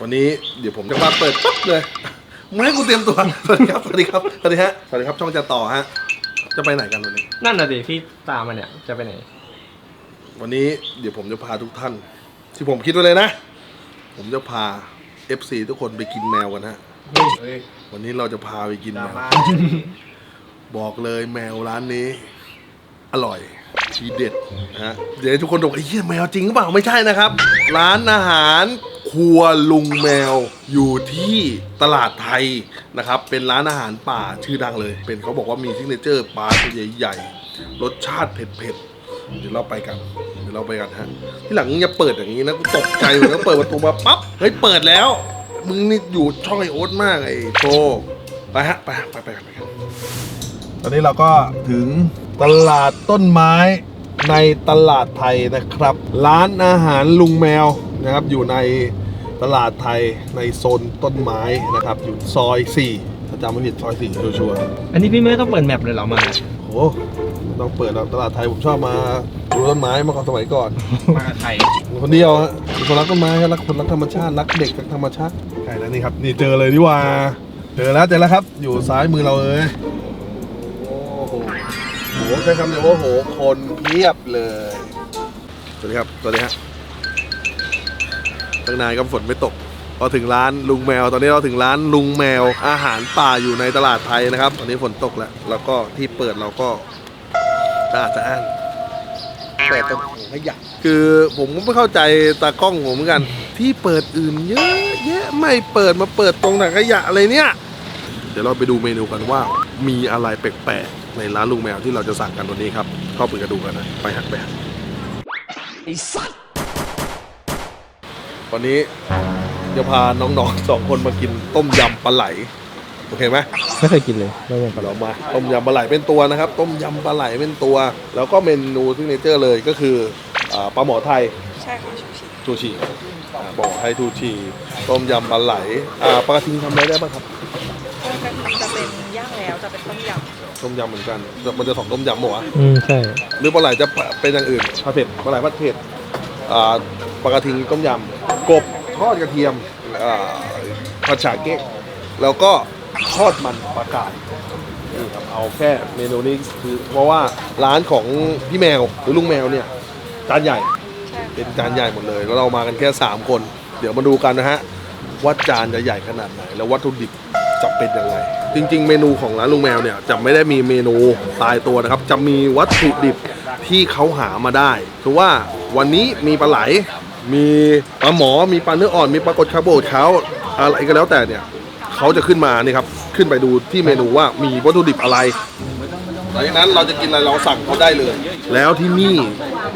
วันนี้เดี๋ยวผมจะมาเปิดปั๊บเลยไม่ให้กูเตรียมตัว สวัสดีครับ สวัสดีครับ สวัสดีฮะ สวัสดีครับ ช่องจะต่อฮะ จะไปไหนกันวันนี้ นั่นน่ะดิพี่ตามมาเนี่ยจะไปไหน วันนี้เดี๋ยวผมจะพาทุกท่าน ที่ผมคิดไว้เลยนะ ผมจะพา FC ทุกคนไปกินแมวกันฮะ วันนี้เราจะพาไปกินแมว บอกเลยแมวร้านนี้ อร่อยทีเด็ดนะฮะ เดี๋ยวทุกคนบอกไอ้เหี้ยแมวจริงหรือเปล่าไม่ใช่นะครับ ร้านอาหาร ครัวลุงแมวอยู่ที่ตลาดไทยนะครับ เป็นร้านอาหารป่าชื่อดังเลย เป็นเขาบอกว่ามีซิกเนเจอร์ปลาตัวใหญ่ๆรสชาติเผ็ดๆเดี๋ยวเราไปกันเดี๋ยวเราไปกันฮะที่หลังอย่าเปิดอย่างนี้นะกูตกใจเลยนะเปิดประตูมาปั๊บเฮ้ยเปิดแล้ว มึงนี่อยู่ช่องไอโอ๊ตมากไอโชไปฮะไปไปไปกันไปกันตอนนี้เราก็ถึงตลาดต้นไม้ ในตลาดไทยนะครับ ร้านอาหารลุงแมวนะครับ อยู่ในตลาดไทยในโซนต้นไม้นะครับ อยู่ซอย4ถ้าจำไม่ผิดซอย4ชัวร์อันนี้พี่ไม่ต้องเปิดแมปเลยเหรอมาๆโอ้ไม่ต้องเปิดหรอกตลาดไทยผมชอบมาดูต้นไม้มาก่อนสมัยก่อนมากับใครคนเดียวฮะเป็นคนรักต้นไม้ครับรักคนรักธรรมชาติรักเด็กรักธรรมชาติใช่แล้วนี่ครับนี่เจอเลยดีกว่า เจอแล้วเจอแล้วครับ อยู่ซ้ายมือเราเลยโอ้โหโห ใช้คำเดียวว่าโหคนเพียบเลย สวัสดีครับ สวัสดีฮะตั้งนานก็ฝนไม่ตก พอถึงร้านลุงแมว ตอนนี้เราถึงร้านลุงแมว อาหารป่าอยู่ในตลาดไทยนะครับ ตอนนี้ฝนตกแล้ว แล้วก็ที่เปิดเราก็สะอาดสะอ้านเปิดตรงถังขยะคือผมก็ไม่เข้าใจตากล้องผมเหมือนกัน ที่เปิดอื่นเยอะแยะไม่เปิดมาเปิดตรงถังขยะอะไรเนี่ย เดี๋ยวเราไปดูเมนูกันว่ามีอะไรแปลกๆ ในร้านลุงแมวที่เราจะสั่งกันวันนี้ครับเข้าไปกันดูกันนะไปหักไปหักวันนี้จะพาน้องๆสองคนมากินต้มยำปลาไหลโอเคไหมไม่เคยกินเลยไม่เคยกินเรามาต้มยำปลาไหลเป็นตัวนะครับ ต้มยำปลาไหลเป็นตัว แล้วก็เมนูซิกเนเจอร์เลยก็คืออ่าปลาหมอไทยใช่ค่ะชูชีทูชีอ่าปลาหมอไทยทูชีต้มยำปลาไหลอ่าปลากระทิงทำอะไรได้บ้างครับจะเป็นย่างแล้วจะเป็นต้มย ต้มยำเหมือนกันมันจะสองต้มยำหมดวะอืมใช่ หรือปลาไหลจะเป็นอย่างอื่นผัดเผ็ดปลาไหลผัดเผ็ดอ่าปลากระทิงต้มยำกบทอดกระเทียมอ่าผัดฉาเก๊กแล้วก็ทอดมันปลากายนี่ครับเอาแค่เมนูนี้คือเพราะว่าร้านของพี่แมวหรือลุงแมวเนี่ยจานใหญ่ำใช่เป็นจานใหญ่หมดเลยแล้วเรามากันแค่ 3 คน เดี๋ยวมาดูกันนะฮะว่าจานจะใหญ่ขนาดไหน แล้ววัตถุดิบ จะเป็นยังไง จริง ๆ เมนูของร้านลุงแมวเนี่ยจะไม่ได้มีเมนูตายตัวนะครับ จะมีวัตถุดิบที่เขาหามาได้คือว่าวันนี้มีปลาไหล มีปลาหมอ มีปลาเนื้ออ่อน มีปลากดคาร์โบดเขาอะไรก็แล้วแต่เนี่ยเขาจะขึ้นมานี่ครับขึ้นไปดูที่เมนูว่ามีวัตถุดิบอะไรหลังจากนั้นเราจะกินอะไรเราสั่งเขาได้เลย แล้วที่นี่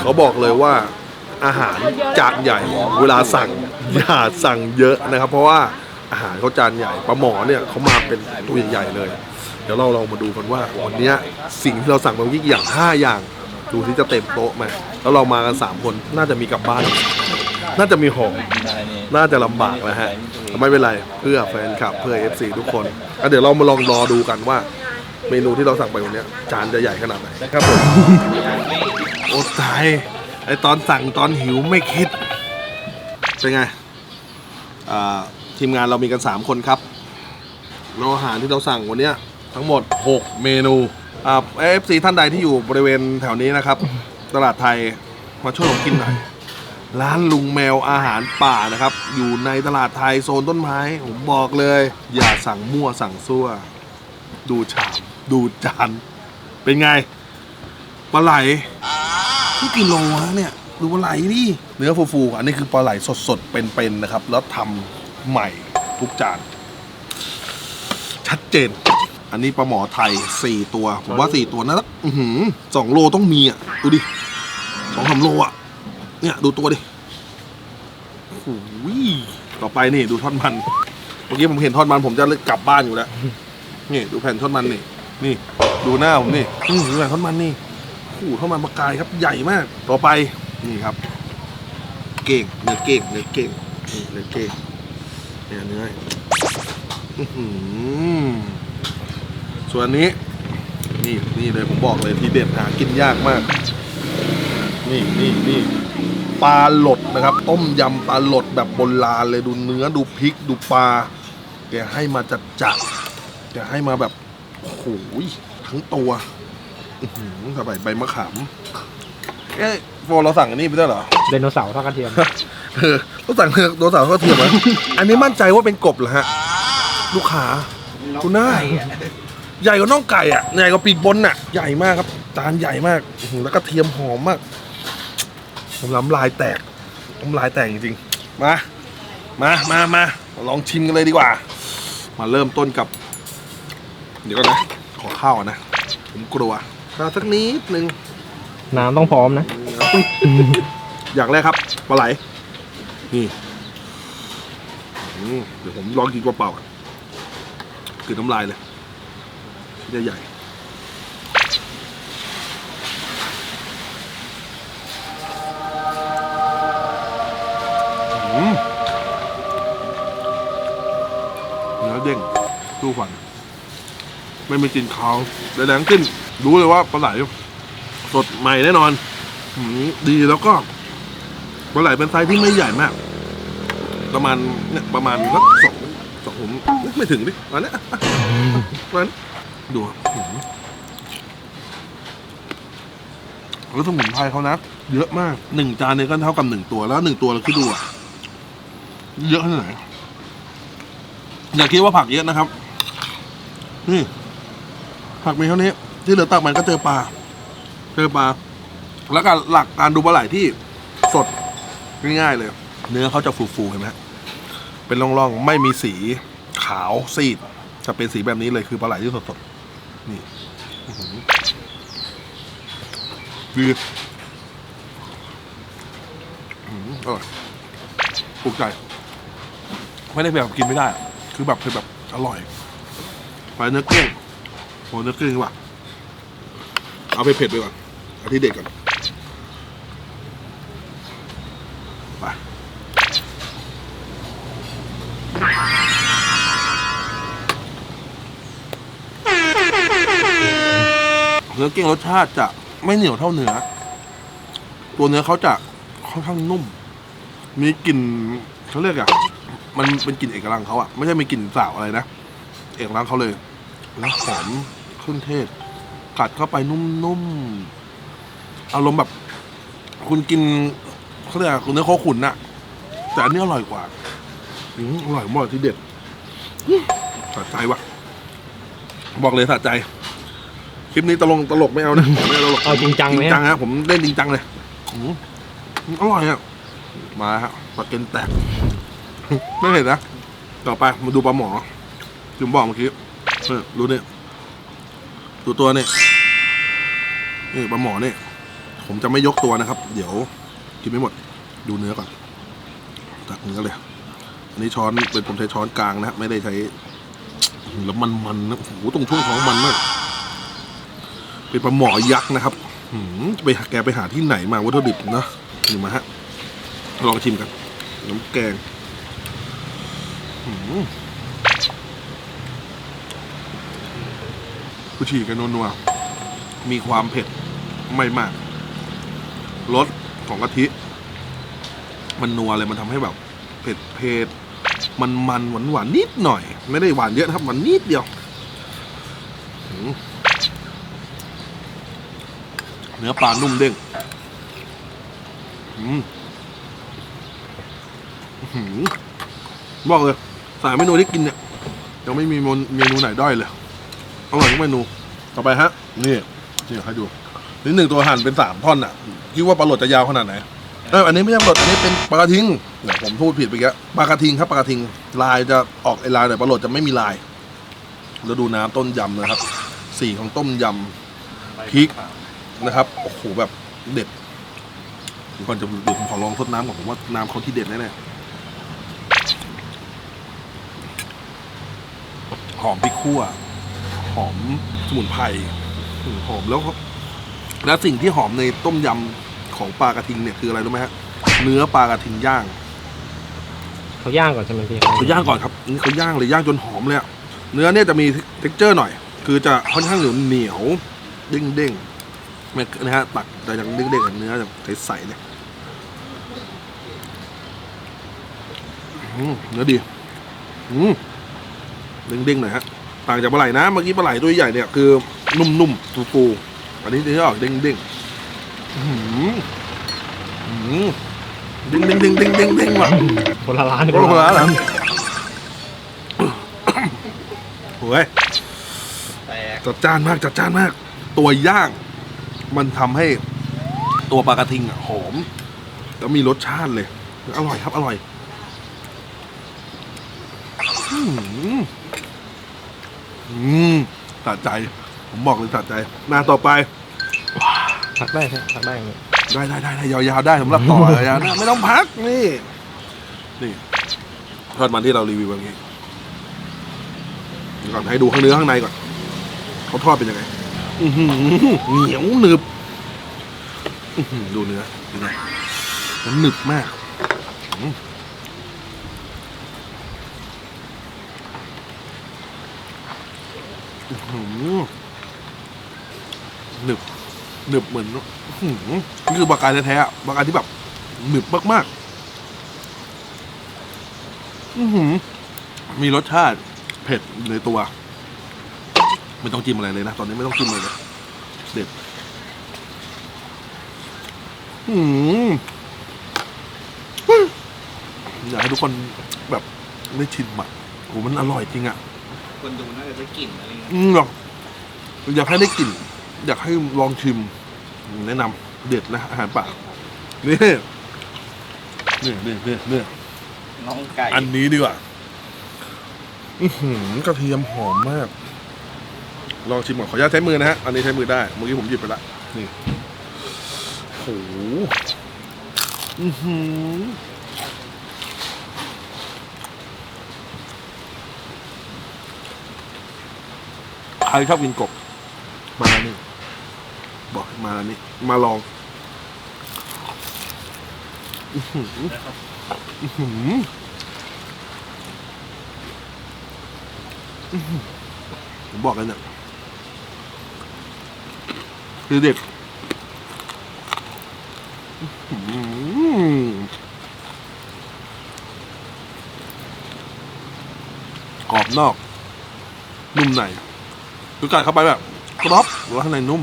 เขาบอกเลยว่าอาหารจานใหญ่เวลาสั่งอย่าสั่งเยอะนะครับ เพราะว่า อาหารเขาจานใหญ่ปลาหมอเนี่ยเขามาเป็นตัวใหญ่ๆเลย เดี๋ยวเราลองมาดูกันว่าวันนี้สิ่งที่เราสั่งมาเมื่อกี้อย่างห้าอย่าง ดูที่จะเต็มโต๊ะไหมแล้วเรามากันสามคนน่าจะมีกลับบ้าน น่าจะมีหอมน่าจะลำบากนะฮะไม่เป็นไรเพื่อแฟนคลับเพื่อ FC ทุกคนแล้วเดี๋ยวเรามาลองรอดูกันว่า เมนูที่เราสั่งไปวันนี้จานจะใหญ่ขนาดไหนครับผมโอ้ตายไอตอนสั่งตอนหิวไม่คิดเป็นไงอ่า ทีมงานเรามีกัน 3 คนครับแล้วอาหารที่เราสั่งวันเนี้ยทั้งหมด 6 เมนูอ่าเอฟซีท่านใดที่อยู่บริเวณแถวนี้นะครับ ตลาดไทยมาช่วยผมกินหน่อยร้านลุงแมวอาหารป่านะครับ อยู่ในตลาดไทยโซนต้นไม้ ผมบอกเลย อย่าสั่งมั่วสั่งซั่ว ดูชาม ดูจาน เป็นไงปลาไหลที่กิโลฮะเนี่ย ดูปลาไหลดิเนื้อฟูๆอันนี้คือปลาไหลสดๆเป็นๆนะครับ แล้วทำ ใหม่ทุกจาน ชัดเจน อันนี้ปลาหมอไทย 4 ตัว ผมว่า 4 ตัวนะอือหือสองโลต้องมีอะ ดูดิสองสามโลอะ เนี่ยดูตัวดิโอ้โหต่อไปนี่ดูทอดมัน เมื่อกี้ผมเห็นทอดมันผมจะกลับบ้านอยู่แล้ว นี่ดูแผ่นทอดมันนี่ นี่ ดูหน้าผมนี่อืมดูแผ่นทอดมันนี่โอ้โหเข้ามาปลากายครับใหญ่มาก ต่อไปนี่ครับ เก่งเนื้อเก่งเนื้อเก่งเนื้อเก่ง เนี่ยเนื้ออื้อหือส่วนนี้ นี่นี่เลยผมบอกเลยทีเด็ดหากินยากมาก นี่นี่นี่ปลาหลดนะครับ ต้มยำปลาหลดแบบโบราณเลยดูเนื้อดูพริกดูปลาแกให้มาจัดจัดแกให้มาแบบโอ้โหทั้งตัวอื้อหือใส่ใบมะขามเอ๊ะโฟเราสั่งอันนี้ไปด้วยเหรอไดโนเสาร์ทอดกระเทียม เออต้องสั่งตัวสาวเขาเทียมไหมอันนี้มั่นใจว่าเป็นกบเหรอฮะ ลูกค้าคุณหน้าใหญ่กว่าน่องไก่อะใหญ่กว่าปีกบนอะ ใหญ่มากครับจานใหญ่มากอื้อหือแล้วก็เทียมหอมมากผมน้ำลายแตกน้ำลายแตกจริงๆมา มามามาลองชิมกันเลยดีกว่า มาเริ่มต้นกับ เดี๋ยวก่อนนะขอข้าวก่อนนะ ผมกลัวข้าวสักนิดนึงน้ำต้องพร้อมนะ อย่างแรกครับปลาไหล นี่เดี๋ยวผมลองกินเปล่าๆก่อน้ำลายเลยชิ้นใหญ่ๆอืมเนื้อเด้งสู้ฟัน ไม่มีกลิ่นคาวแรงขึ้นรู้เลยว่าปลาไหลสดใหม่แน่นอนอดีแล้วก็ปลาไหลเป็นไซส์ที่ไม่ใหญ่มาก ประมาณเนี่ยประมาณสักสองสองผมไม่ถึงดิอันเนี้ยประมันดูอะอืมแล้วสมุนไพรเขานะเยอะมากหนึ่งจานเนี่ยก็เท่ากับหนึ่งตัวแล้วหนึ่งตัวเราคิดดูอะเยอะขนาดไหนอย่าคิดว่าผักเยอะนะครับ นี่ ผักมีเท่านี้ ที่เหลือตักมันก็เจอปลาเจอปลาแล้วก็หลักการดูปลาไหลที่สดง่ายๆเลย เนื้อเขาจะฟูๆเห็นไหม เป็นร่องๆ ไม่มีสีขาวซีด จะเป็นสีแบบนี้เลยคือปลาไหลที่สดๆ นี่ดีอร่อยถูกใจ ไม่ได้แบบกินไม่ได้ คือแบบคือแบบอร่อย ไปเนื้อเก้งโอเนื้อเก้งดีกว่า เอาไปเผ็ดไปก่อน เอาที่เด็ดก่อน เนื้อเก้งรสชาติจะไม่เหนียวเท่าเนื้อ ตัวเนื้อเขาจะค่อนข้างนุ่ม มีกลิ่นเขาเรียกอะมันเป็นกลิ่นเอกลักษณ์เขาอะไม่ใช่มีกลิ่นสาวอะไรนะเอกลักษณ์เขาเลย แล้วหอมเครื่องเทศ กัดเข้าไปนุ่มๆอารมณ์แบบ คุณกินเขาเรียกอะเนื้อโคขุนน่ะ แต่อันนี้อร่อยกว่าอืมอร่อยมากที่เด็ดสะใจว่ะ บอกเลยสะใจ คลิปนี้ตลกตลกไม่เอานะไม่เอาตลกเอาจริงจังจริไหมงจังฮะผมเล่นจริงจังเลยอืมอร่อยอะมาฮะปลาเก็นแตกไม่เห็นนะต่อไปมาดูปลาหมอจุมบอกเมื่อกี้เออรู้เนี่ยดูตัวเนี่ยนี่ปลาหมอเนี่ยผมจะไม่ยกตัวนะครับ เดี๋ยวกินไม่หมดดูเนื้อก่อนตักเนื้อเลยอันนี้ช้อนเป็นผมใช้ช้อนกลางนะครับไม่ได้ใช้แล้วมันมันๆนะโอ้โหตรงช่วงท้องมันมาก เป็นปลาหมอยักษ์นะครับไปหาแกไปหาที่ไหนมาวัตถุดิบเนอะนี่มาฮะลองชิมกัน น้ำแกงหืมผู้ฉีกันนัวมีความเผ็ดไม่มากรสของกะทิ มันนัวเลยมันทำให้แบบ เผ็ดเผ็ดมันมันหวานหวานนิดหน่อย ไม่ได้หวานเยอะครับหวานนิดเดียวหืม นื้อปลานุ่มเด้งบอกเลยสายเมนูที่กินเนี่ยยังไม่มีเมนูไหนด้อยเลยอร่อยทุกเมนู ต่อไปฮะ นี่นี่ให้ดูนี่หนึ่งตัวหั่นเป็นสามท่อนอะคิดว่าปลาหลดจะยาวขนาดไหนเอออันนี้ไม่ใช่ปลาหลดอันนี้เป็นปลากระทิงเนี่ยผมพูดผิดไปแกปลากระทิงครับปลากระทิง ลายจะออกไอลายแต่ปลาหลดจะไม่มีลายแล้วดูน้ำต้มยำนะครับ สีของต้มยำพริก นะครับโอ้โหแบบเด็ดเดี๋ยวก่อนจะเดี๋ยวผมขอลองทดน้ำก่อนผมว่าน้ำเขาที่เด็ดแน่ๆหอมพริกขั่ว หอมสมุนไพรอืมหอมแล้วก็แล้วสิ่งที่หอมในต้มยำของปลากระทิงเนี่ยคืออะไรรู้ไหมฮะเนื้อปลากระทิงย่างเขาย่างก่อนใช่ไหมพี่เขาย่างก่อนครับนี่เขาย่างเลยย่างจนหอมเลยอะเนื้อเนี่ยจะมีเท็กเจอร์หน่อย คือจะค่อนข้างเหนียวเหนียวเด้งเด้งๆไม่ นะฮะตักแต่ยังเด้งเด้งๆกับเนื้อแบบใสๆเนี่ยอืมเนื้อดีอืมเด้งๆหน่อยฮะต่างจากปลาไหลนะเมื่อกี้ปลาไหลตัวใหญ่เนี่ยคือนุ่มๆฟูๆอันนี้ที่ออกเด้งๆอื้อหืออื้อหือเด้งๆเด้งๆเด้งๆเด้งๆเด้งๆว่ะคนละร้านโอ้โหแล้วเหรอโอ้ยแตกจัดจ้านมากจัดจ้านมาก ตัวย่าง มันทำให้ตัวปลากระทิงอะหอม แล้วมีรสชาติเลย อร่อยครับ อร่อยอืมอืมสะใจ ผมบอกเลยสะใจหน้าต่อไปพักได้ใช่พักได้อย่างนี้ได้ได้ได้ได้ยาวๆได้สำหรับต่อยาวๆนะไม่ต้องพักนี่นี่ทอดมันที่เรารีวิววันนี้เดี๋ยวก่อนให้ดูข้างเนื้อข้างในก่อนเขาทอดเป็นยังไง อือหือเหนียวหนึบอื้อหือดูเนื้อเป็นไงมันหนึบมากอื้อหือหนึบหนึบเหมือนอื้อหือนี่คือปลากายแท้ๆอะปลากายที่แบบหนึบมากๆ อื้อหือมีรสชาติเผ็ดอยู่ในตัว ไม่ต้องจิ้มอะไรเลยนะตอนนี้ไม่ต้องจิ้มเลยนะเด็ดอืมอยากให้ทุกคนแบบได้ชิมอะโหมันอร่อยจริงอะคนดูน่าจะได้กลิ่นอะไรเงี้ยอืมหรอกอยากให้ได้กลิ่น อยากให้ลองชิม แนะนำเด็ดนะอาหารป่านี่นี่นี่นี่นี่น้องไก่อันนี้ดีกว่า อือหือกระเทียมหอมมาก ลองชิมก่อนขออนุญาตใช้มือนะฮะ อันนี้ใช้มือได้ เมื่อกี้ผมหยิบไปละ นี่โหอือหือใครชอบกินกบ มาแล้วนี่บอกมาแล้วนี่มาลองอือหืออื้อหือผมบอกเลยเนี่ย คือเด็กอื้อหือกรอบนอก นุ่มในคือกัดเข้าไปแบบกรอบแล้วข้างในนุ่ม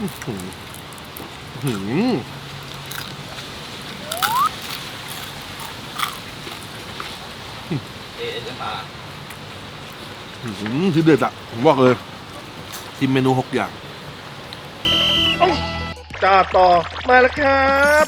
อื้อหืออื้อหือเอเอสอา ที่เด็ดอะผมบอกเลยชิมเมนูหกอย่างจ้าต่อมาแล้วครับ